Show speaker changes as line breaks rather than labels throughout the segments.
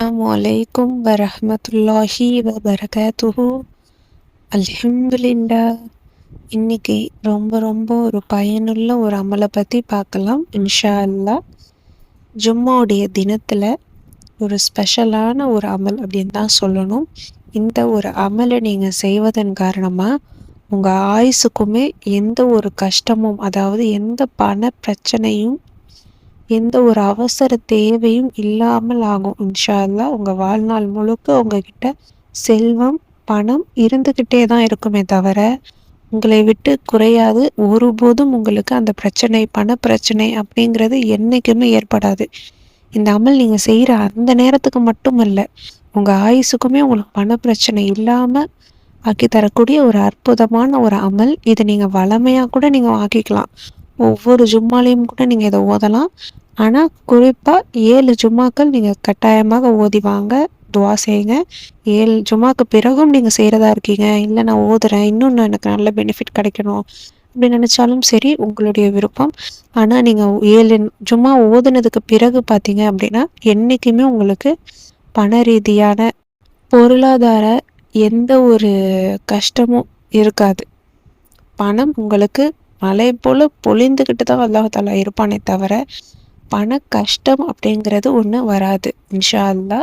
السلام عليكم ورحمة الله وبركاته. الحمد لله இன்னைக்கு ரொம்ப ரொம்ப ஒரு பயனுள்ள ஒரு அமலை பற்றி பார்க்கலாம். இன்ஷா அல்லாஹ் ஜும்மாவுடைய தினத்தில் ஒரு ஸ்பெஷலான ஒரு அமல் அப்படின்னு தான் சொல்லணும். இந்த ஒரு அமலை நீங்கள் செய்வதன் காரணமாக உங்கள் ஆயுசுக்குமே எந்த ஒரு கஷ்டமும் அதாவது எந்த பண பிரச்சனையும் எந்த ஒரு அவசர தேவையும் இல்லாமல் ஆகும். இன்ஷா அல்லாஹ் உங்கள் வாழ்நாள் முழுக்க உங்ககிட்ட செல்வம் பணம் இருந்துக்கிட்டே தான் இருக்குமே தவிர உங்களை விட்டு குறையாது. ஒருபோதும் உங்களுக்கு அந்த பிரச்சனை பண பிரச்சனை அப்படிங்கிறது என்றைக்குமே ஏற்படாது. இந்த அமல் நீங்கள் செய்கிற அந்த நேரத்துக்கு மட்டும் இல்லை உங்கள் ஆயுசுக்குமே உங்களுக்கு பண பிரச்சனை இல்லாமல் ஆக்கி தரக்கூடிய ஒரு அற்புதமான ஒரு அமல். இதை நீங்கள் வளமையாக கூட நீங்கள் ஆக்கிக்கலாம் ஒவ்வொரு ஜும்மாலையும் கூட நீங்கள் இதை ஓதலாம். ஆனால் குறிப்பாக ஏழு ஜும்மாக்கள் நீங்கள் கட்டாயமாக ஓதி வாங்க துவா செய்யுங்க. ஏழு ஜும்மாக்கு பிறகும் நீங்கள் செய்கிறதா இருக்கீங்க. இல்லை நான் ஓதுறேன். இன்னும் எனக்கு நல்ல பெனிஃபிட் கிடைக்கணும் அப்படி நினச்சாலும் சரி உங்களுடைய விருப்பம். ஆனால் நீங்கள் ஏழு ஜும்மா ஓதுனதுக்கு பிறகு பார்த்தீங்க அப்படின்னா என்றைக்குமே உங்களுக்கு பண ரீதியான பொருளாதார எந்த ஒரு கஷ்டமும் இருக்காது. பணம் உங்களுக்கு மலை போல் பொழிந்துக்கிட்டு தான் அல்லாஹாலா இருப்பானே தவிர பண கஷ்டம் அப்படிங்கிறது ஒன்று வராது. இன்ஷா அல்லா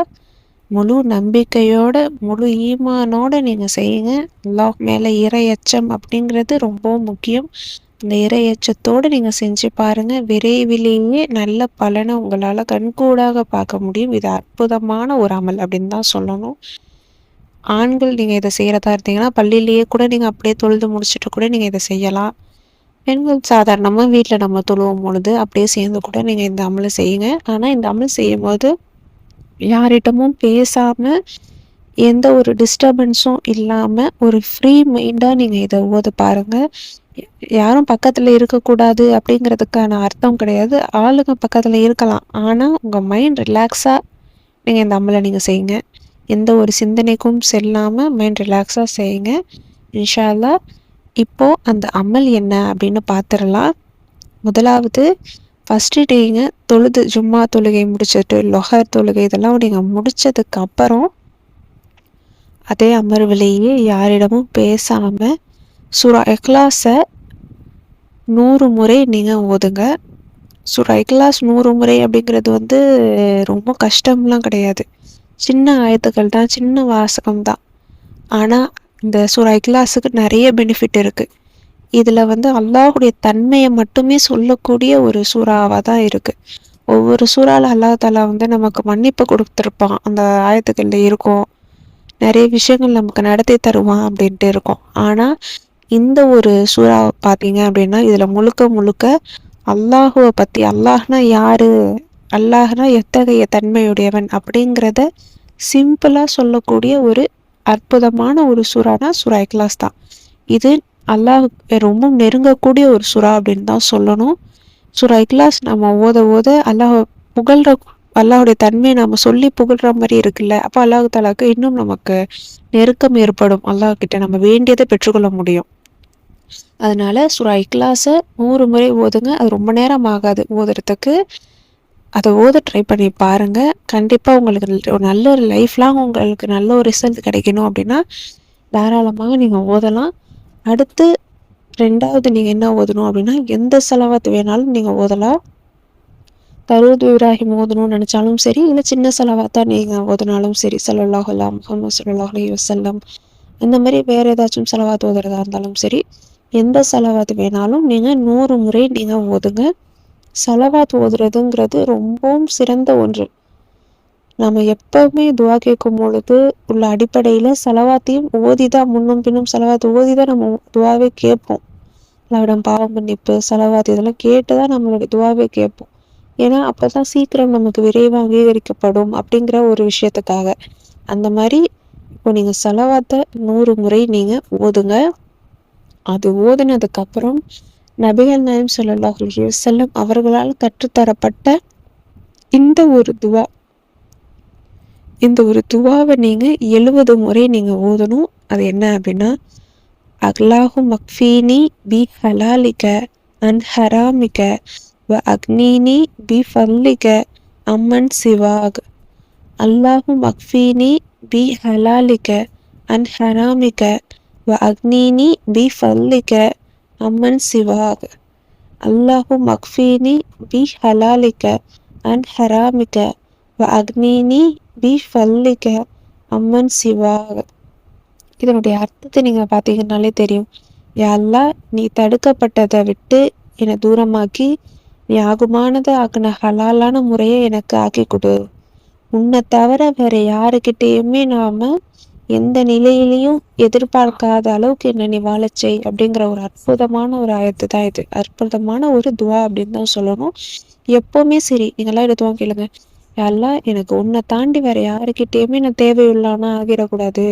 முழு நம்பிக்கையோட முழு ஈமானோட நீங்கள் செய்யுங்க. அல்லாஹ் மேலே இறையச்சம் அப்படிங்கிறது ரொம்பவும் முக்கியம். இந்த இறையச்சத்தோடு நீங்கள் செஞ்சு பாருங்கள் விரைவிலேயே நல்ல பலனை உங்களால் கண்கூடாக பார்க்க முடியும். இது அற்புதமான ஒரு அமல் அப்படின்னு தான் சொல்லணும். ஆண்கள் நீங்கள் இதை செய்கிறதா இருந்தீங்கன்னா பள்ளியிலேயே கூட நீங்கள் அப்படியே தொழுது முடிச்சுட்டு கூட நீங்கள் இதை செய்யலாம். பெண்கள் சாதாரணமாக வீட்டில் நம்ம தொழுவும் பொழுது அப்படியே சேர்ந்து கூட நீங்கள் இந்த அமலை செய்யுங்க. ஆனால் இந்த அமல் செய்யும்போது யார்கிட்டமும் பேசாமல் எந்த ஒரு டிஸ்டர்பன்ஸும் இல்லாமல் ஒரு ஃப்ரீ மைண்டாக நீங்கள் இதை ஓத பாருங்கள் யாரும் பக்கத்தில் இருக்கக்கூடாது அப்படிங்கிறதுக்கான அர்த்தம் கிடையாது. ஆளுங்க பக்கத்தில் இருக்கலாம். ஆனால் உங்கள் மைண்ட் ரிலாக்ஸாக நீங்கள் இந்த அமலை நீங்கள் செய்யுங்க. எந்த ஒரு சிந்தனைக்கும் செல்லாமல் மைண்ட் ரிலாக்ஸாக செய்யுங்க. இன்ஷால்லா இப்போது அந்த அமல் என்ன அப்படின்னு பார்த்துடலாம் முதலாவது ஃபஸ்ட்டு டேங்க தொழுது ஜும்மா தொழுகை முடிச்சுட்டு லொஹர் தொழுகை இதெல்லாம் நீங்கள் முடித்ததுக்கு அப்புறம் அதே அமர்விலேயே யாரிடமும் பேசாமல் சுரா எக்லாஸை நூறு முறை நீங்கள் ஓதுங்க. சுரா எக்லாஸ் நூறு முறை அப்படிங்கிறது வந்து ரொம்ப கஷ்டம்லாம் கிடையாது. சின்ன ஆயத்துக்கள் தான் சின்ன வாசகம் தான் ஆனால் இந்த சூறா இக்லாஸுக்கு நிறைய பெனிஃபிட் இருக்குது இதில் வந்து அல்லாஹுடைய தன்மையை மட்டுமே சொல்லக்கூடிய ஒரு சூறாவாக தான் இருக்குது ஒவ்வொரு சூறாவில் அல்லாஹ் தாலா வந்து நமக்கு மன்னிப்பு கொடுத்துருப்பான். அந்த ஆயத்துக்களில் இருக்கும். நிறைய விஷயங்கள் நமக்கு நடத்தி தருவான் அப்படின்ட்டு இருக்கும். ஆனால் இந்த ஒரு சூறாவை பார்த்தீங்க அப்படின்னா இதில் முழுக்க முழுக்க அல்லாஹுவை பற்றி அல்லாஹ்னா யார் அல்லாஹ்னா எத்தகைய தன்மையுடையவன் அப்படிங்கிறத சிம்பிளாக சொல்லக்கூடிய ஒரு அற்புதமான ஒரு சுறானா சுறா இக்லாஸ் தான். இது அல்லாஹ் ரொம்ப நெருங்கக்கூடிய ஒரு சுறா அப்படின்னு தான் சொல்லணும். சுறா இக்லாஸ் நம்ம ஓத ஓத அல்லாஹ் புகழ்ற அல்லாஹுடைய தன்மையை நம்ம சொல்லி புகழ்ற மாதிரி இருக்குல்ல. அப்போ அல்லாஹு தாலாக்கு இன்னும் நமக்கு நெருக்கம் ஏற்படும். அல்லாஹ் கிட்ட நம்ம வேண்டியதை பெற்றுக்கொள்ள முடியும். அதனால சுறா இக்லாஸை நூறு முறை ஓதுங்க. அது ரொம்ப நேரம் ஆகாது ஓதுறதுக்கு. அதை ஓத ட்ரை பண்ணி பாருங்கள் கண்டிப்பாக உங்களுக்கு ஒரு நல்ல ஒரு லைஃப் லாங் உங்களுக்கு நல்ல ஒரு ரிசல்ட் கிடைக்கணும் அப்படின்னா தாராளமாக நீங்கள் ஓதலாம். அடுத்து ரெண்டாவது நீங்கள் என்ன ஓதணும் அப்படின்னா எந்த செலவாத்து வேணாலும் நீங்கள் ஓதலாம். தருவது இப்ராஹிம் ஓதணும்னு நினச்சாலும் சரி இல்லை சின்ன செலவாத்தான் நீங்கள் ஓதுனாலும் சரி சல்லாஹல்லா முகமது சல்லாஹ் அலி வசல்லம் மாதிரி வேறு ஏதாச்சும் செலவாத்து ஓதுறதா இருந்தாலும் சரி எந்த செலவாத்து வேணாலும் நீங்கள் நூறு முறை நீங்கள் ஓதுங்க. சலவாத் ஓதுறதுங்கிறது ரொம்பவும் சிறந்த ஒன்று. நம்ம எப்பவுமே துவா கேட்கும் பொழுது உள்ள அடிப்படையில் செலவாத்தையும் ஓதி தான் முன்னும் பின்னும் செலவாத்து ஓதி தான் நம்ம துவாவே கேட்போம். அல்லாவிடம் பாவம் மன்னிப்பு செலவாத்து இதெல்லாம் கேட்டு தான் நம்மளுடைய துவாவே கேட்போம். ஏன்னா அப்போ தான் சீக்கிரம் நமக்கு விரைவாக அங்கீகரிக்கப்படும் அப்படிங்கிற ஒரு விஷயத்துக்காக. அந்த மாதிரி இப்போ நீங்கள் செலவாத்தை நூறு முறை நீங்கள் ஓதுங்க. அது ஓதுனதுக்கப்புறம் நபிகள் நாயம் சொல்லல்லாஹ் செல்லும் அவர்களால் கற்றுத்தரப்பட்ட இந்த ஒரு துவா இந்த ஒரு துவாவை நீங்கள் எழுபது முறை நீங்கள் ஓதணும். அது என்ன அப்படின்னா அக்லாஹு மக்ஃபீனி பி ஹலாலிக அன் ஹராமிக வ அக்னீனி பி ஃபல்லிக அம்மன் சிவாக். அல்லாஹு மக்ஃபீனி பி ஹலாலிக அன் ஹராமிக வ அக்னீனி பி ஃபல்லிக அம்மன் சிவாக. அல்லாஹு மக்ஃபீனி பி ஹலாலிக்க அண்ட் ஹராமிக்க வ அக்னீனி பி ஃபல்லிக்க அம்மன் சிவாக. இதனுடைய அர்த்தத்தை நீங்கள் பார்த்தீங்கன்னாலே தெரியும். யாரெல்லாம் நீ தடுக்கப்பட்டதை விட்டு என்னை தூரமாக்கி நீ ஆகுமானதை ஆக்கின ஹலாலான முறையை எனக்கு ஆக்கி கொடு. உன்னை தவிர வேற யாருக்கிட்டேயுமே நாம எந்த நிலையிலையும் எதிர்பார்க்காத அளவுக்கு என்ன நீ வாழச்சை அப்படிங்கிற ஒரு அற்புதமான ஒரு ஆயத்து தான் இது. அற்புதமான ஒரு துவா அப்படின்னு தான் சொல்லணும். எப்பவுமே சரி நீங்களாம் எடுத்துவோம் கேளுங்க. யாரெல்லாம் எனக்கு உன்னை தாண்டி வேற யாருக்கிட்டேயுமே நான் தேவையுள்ளானா ஆகிடக்கூடாது.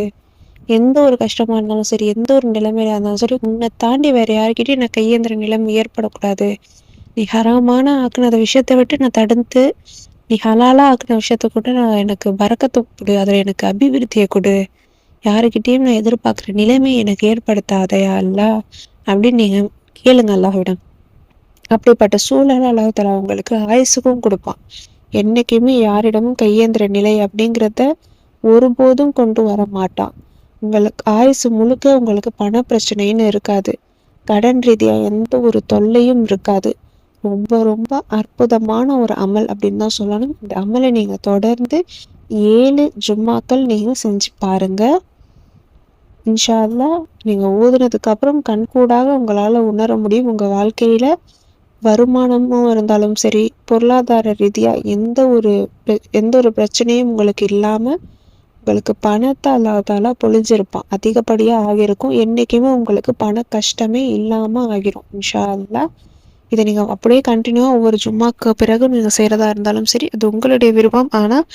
எந்த ஒரு கஷ்டமா இருந்தாலும் சரி எந்த ஒரு நிலைமையில இருந்தாலும் சரி உன்னை தாண்டி வேற யாருக்கிட்டையும் நான் கையேந்திர நிலைமை ஏற்படக்கூடாது. நீ ஹராமான ஆக்குனத விஷயத்தை விட்டு நான் தடுத்து நீ ஹலாலா ஆக்குன விஷயத்த கூட நான் எனக்கு பறக்கத்தை கொடு அதில் எனக்கு அபிவிருத்தியை கொடு. யாருக்கிட்டேயும் நான் எதிர்பார்க்குற நிலைமை எனக்கு ஏற்படுத்தாதையா அல்ல? அப்படின்னு நீங்கள் கேளுங்க அல்லாஹ்விடம். அப்படிப்பட்ட சூழல் அல்லாஹ் உங்களுக்கு ஆயுசுக்கும் கொடுப்பான். என்றைக்குமே யாரிடமும் கையேந்திர நிலை அப்படிங்கிறத ஒருபோதும் கொண்டு வர மாட்டான். உங்களுக்கு ஆயுசு முழுக்க உங்களுக்கு பண பிரச்சனைன்னு இருக்காது. கடன் ரீதியாக எந்த ஒரு தொல்லையும் இருக்காது. ரொம்ப ரொம்ப அற்புதமான ஒரு அமல் அப்படின்னு தான் சொல்லணும். இந்த அமலை நீங்கள் தொடர்ந்து ஏழு ஜும்மாக்கள் நீங்கள் செஞ்சு பாருங்கள் இன்ஷா நீங்கள் ஓதுனதுக்கப்புறம் கண்கூடாக உங்களால் உணர முடியும். உங்கள் வாழ்க்கையில் வருமானமும் இருந்தாலும் சரி பொருளாதார ரீதியாக எந்த ஒரு எந்த ஒரு பிரச்சனையும் உங்களுக்கு இல்லாமல் உங்களுக்கு பணத்தை அல்லாதால பொழிஞ்சிருப்பான். அதிகப்படியாக ஆகியிருக்கும். என்றைக்குமே உங்களுக்கு பண கஷ்டமே இல்லாமல் ஆகிரும். இன்ஷா அல்லா இதை நீங்கள் அப்படியே கண்டினியூவாக ஒவ்வொரு ஜும்மாக்கு பிறகு நீங்கள் செய்கிறதா இருந்தாலும் சரி அது உங்களுடைய விருப்பம். ஆனால்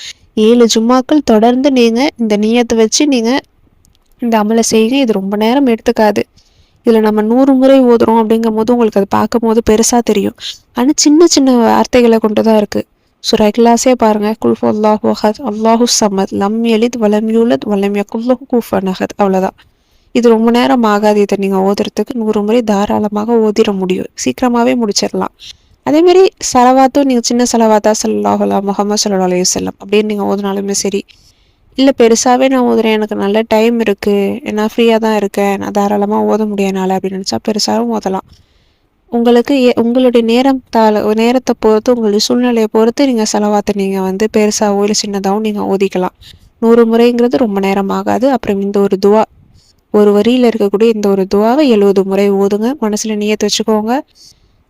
ஏழு ஜும்மாக்கள் தொடர்ந்து நீங்கள் இந்த நீயத்தை வச்சு நீங்கள் இந்த அமலை செய்யுங்க இது ரொம்ப நேரம் எடுத்துக்காது. இதில் நம்ம நூறு முறை ஓதுறோம் அப்படிங்கும் போது உங்களுக்கு அது பார்க்கும் போது பெருசாக தெரியும். ஆனால் சின்ன சின்ன வார்த்தைகளை கொண்டு தான் இருக்குது ஸோ ரெகுலாஸே பாருங்கள் குல்ஃபு அல்லாஹு அஹத் அல்லாஹு சமத் லம் எலித் வலம் யூலத் வலம் யக்குல்லஹு கூஃபன் அஹத் அவ்வளோதான் இது ரொம்ப நேரம் ஆகாது இதை நீங்கள் ஓதுறதுக்கு. நூறு முறை தாராளமாக ஓதிட முடியும். சீக்கிரமாகவே முடிச்சிடலாம். அதேமாரி செலவாத்தும் நீங்கள் சின்ன செலவாத்தா சல்லாஹலா முகமது சல்லா அலி அப்படின்னு நீங்கள் ஓதுனாலுமே சரி இல்லை பெருசாகவே நான் ஓதுறேன். எனக்கு நல்ல டைம் இருக்குது நான் ஃப்ரீயாக தான் இருக்கேன். நான் தாராளமாக ஓத முடியனால அப்படின்னு நினச்சா பெருசாகவும் ஓதலாம். உங்களுக்கு உங்களுடைய நேரம் தாள நேரத்தை பொறுத்து உங்களுடைய சூழ்நிலையை பொறுத்து நீங்கள் செலவாத்த நீங்கள் வந்து பெருசாகவோ இல்லை சின்னதாகவும் நீங்கள் ஓதிக்கலாம். நூறு முறைங்கிறது ரொம்ப நேரம் ஆகாது. அப்புறம் இந்த ஒரு துவா ஒரு வரியில் இருக்கக்கூடிய இந்த ஒரு துவாவை எழுபது முறை ஓதுங்க. மனசில் நீயத்து வச்சுக்கோங்க.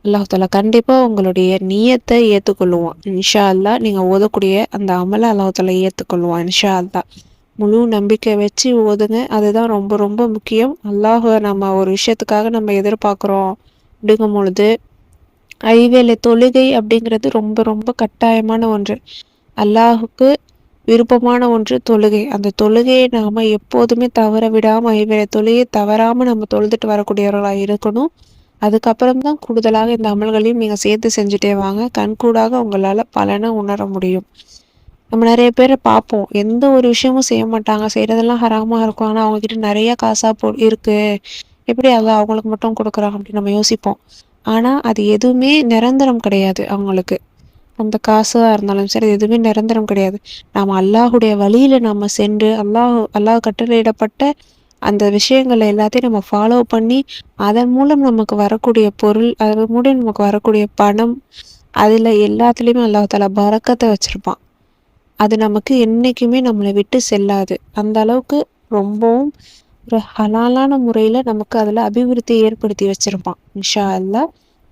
அல்லாஹாலா கண்டிப்பாக உங்களுடைய நீயத்தை ஏற்றுக்கொள்ளுவான் இன்ஷா அல்லா நீங்கள் ஓதக்கூடிய அந்த அமலை அல்லாஹாலா ஏற்றுக்கொள்ளுவான் இன்ஷா அல்லா முழு நம்பிக்கை வச்சு ஓதுங்க. அதுதான் ரொம்ப ரொம்ப முக்கியம். அல்லாஹ் நம்ம ஒரு விஷயத்துக்காக நம்ம எதிர்பார்க்குறோம் அப்படிங்கும் பொழுது ஐவேளை தொழுகை அப்படிங்கிறது ரொம்ப ரொம்ப கட்டாயமான ஒன்று. அல்லாஹுக்கு விருப்பமான ஒன்று தொழுகை. அந்த தொழுகையை நாம் எப்போதுமே தவற விடாமல் ஐவேளை தொழுகையை தவறாமல் நம்ம தொழுதுட்டு வரக்கூடியவர்களாக இருக்கணும். அதுக்கப்புறம் தான் கூடுதலாக இந்த அமல்களையும் நீங்கள் சேர்த்து செஞ்சுட்டே வாங்க. கண்கூடாக உங்களால் பலனை உணர முடியும். நம்ம நிறைய பேரை பார்ப்போம். எந்த ஒரு விஷயமும் செய்ய மாட்டாங்க. செய்கிறதெல்லாம் ஹராமாக இருக்கும். ஆனால் அவங்கக்கிட்ட நிறைய காசாக போ இருக்குது எப்படி அதை அவங்களுக்கு மட்டும் கொடுக்குறாங்க அப்படின்னு நம்ம யோசிப்போம். ஆனால் அது எதுவுமே நிரந்தரம் கிடையாது அவங்களுக்கு. அந்த காசாக இருந்தாலும் சரி எதுவுமே நிரந்தரம் கிடையாது. நாம் அல்லாஹுடைய வழியில் நம்ம சென்று அல்லாஹ் அல்லாஹ் கட்டளையிடப்பட்ட அந்த விஷயங்களை எல்லாத்தையும் நம்ம ஃபாலோ பண்ணி அதன் மூலம் நமக்கு வரக்கூடிய பொருள் அதன் மூலம் நமக்கு வரக்கூடிய பணம் அதில் எல்லாத்துலேயுமே அல்லாஹால பறக்கத்தை வச்சுருப்பான். அது நமக்கு என்றைக்குமே நம்மளை விட்டு செல்லாது. அந்த அளவுக்கு ரொம்பவும் ஒரு ஹலாலான முறையில் நமக்கு அதில் அபிவிருத்தி ஏற்படுத்தி வச்சுருப்பான். இன்ஷா அல்லா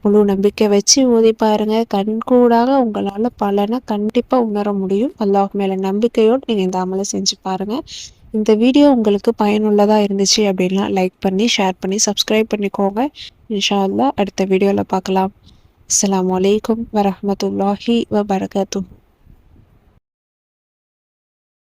முழு நம்பிக்கை வச்சு ஓதி பாருங்க. கண்கூடாக உங்களால் பலனை கண்டிப்பாக உணர முடியும். அல்லாஹ் மேலே நம்பிக்கையோடு நீங்கள் இந்த அமலை செஞ்சு பாருங்கள் இந்த வீடியோ உங்களுக்கு பயனுள்ளதாக இருந்துச்சு அப்படின்னா லைக் பண்ணி ஷேர் பண்ணி சப்ஸ்கிரைப் பண்ணிக்கோங்க. இன்ஷா அல்லா அடுத்த வீடியோவில் பார்க்கலாம். அஸ்லாம் வலைக்கம் வரமத்துல்லாஹி வபரகாத்தூ